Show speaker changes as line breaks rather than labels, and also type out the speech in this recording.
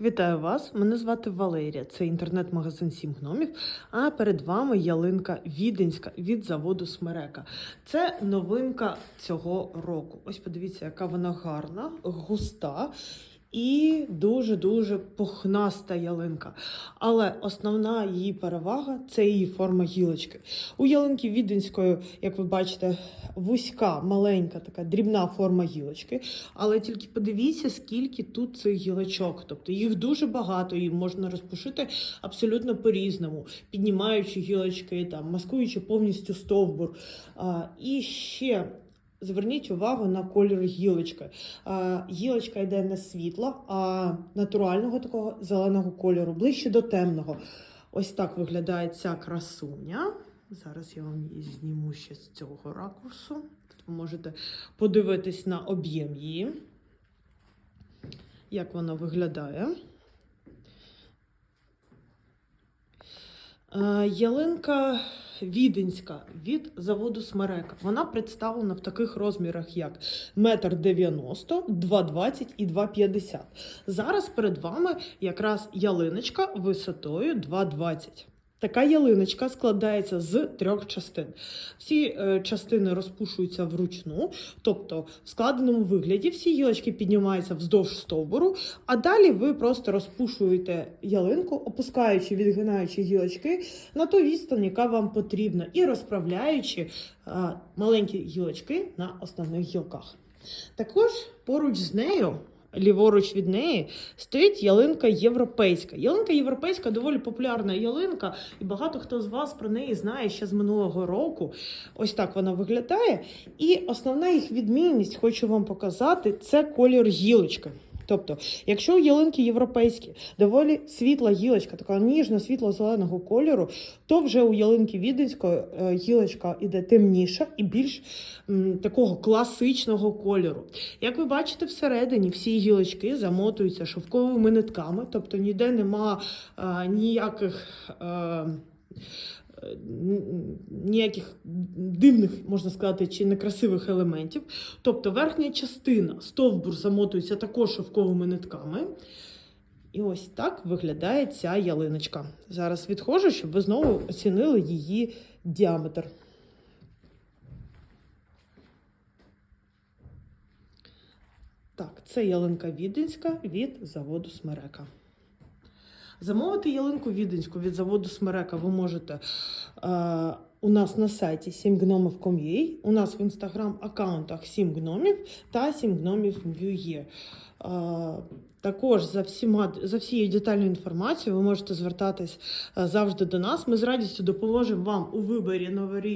Вітаю вас! Мене звати Валерія. Це інтернет-магазин Сім гномів. А перед вами ялинка віденська від заводу Смерека. Це новинка цього року. Ось подивіться, яка вона гарна, густа. І дуже-дуже пухнаста ялинка. Але основна її перевага це її форма гілочки. У ялинки віденської, як ви бачите, вузька, маленька, така дрібна форма гілочки. Але тільки подивіться, скільки тут цих гілочок. Тобто їх дуже багато, їх можна розпушити абсолютно по-різному, піднімаючи гілочки, там, маскуючи повністю стовбур. А, і ще. Зверніть увагу на колір гілочки. Гілочка йде не світла, а натурального такого зеленого кольору, ближче до темного. Ось так виглядає ця красуня. Зараз я вам її зніму ще з цього ракурсу. Ви можете подивитись на об'єм її, як вона виглядає. Ялинка віденська від заводу Смерека. Вона представлена в таких розмірах, як 1,90 м, 2,20 і 2,50. Зараз перед вами якраз ялиночка висотою 2,20. Така ялиночка складається з трьох частин. Всі е, частини розпушуються вручну, тобто в складеному вигляді всі гілочки піднімаються вздовж стовбуру, а далі ви просто розпушуєте ялинку, опускаючи, відгинаючи гілочки на ту відстань, яка вам потрібна, і розправляючи е, маленькі гілочки на основних гілках. Також поруч з нею. Ліворуч від неї стоїть ялинка європейська. Ялинка європейська доволі популярна ялинка, і багато хто з вас про неї знає ще з минулого року. Ось так вона виглядає. І основна їх відмінність, хочу вам показати, це колір гілочки. Тобто, якщо у ялинки європейські доволі світла гілочка, така ніжно світло-зеленого кольору, то вже у ялинки віденської е, гілочка іде темніша і більш м, такого класичного кольору. Як ви бачите, всередині всі гілочки замотуються шовковими нитками, тобто ніде нема е, ніяких. Е, Ніяких дивних, можна сказати, чи некрасивих елементів. Тобто верхня частина стовбур замотується також шовковими нитками. І ось так виглядає ця ялиночка. Зараз відходжу, щоб ви знову оцінили її діаметр. Так, це ялинка віденська від заводу Смерека. Замовити ялинку віденську від заводу Смерека ви можете е, у нас на сайті 7gnomів.com.ua, у нас в інстаграм-аккаунтах 7 гномів та 7 гномів Е, також за всіма за всією детальною інформацією ви можете звертатись е, завжди до нас. Ми з радістю допоможемо вам у виборі новорічних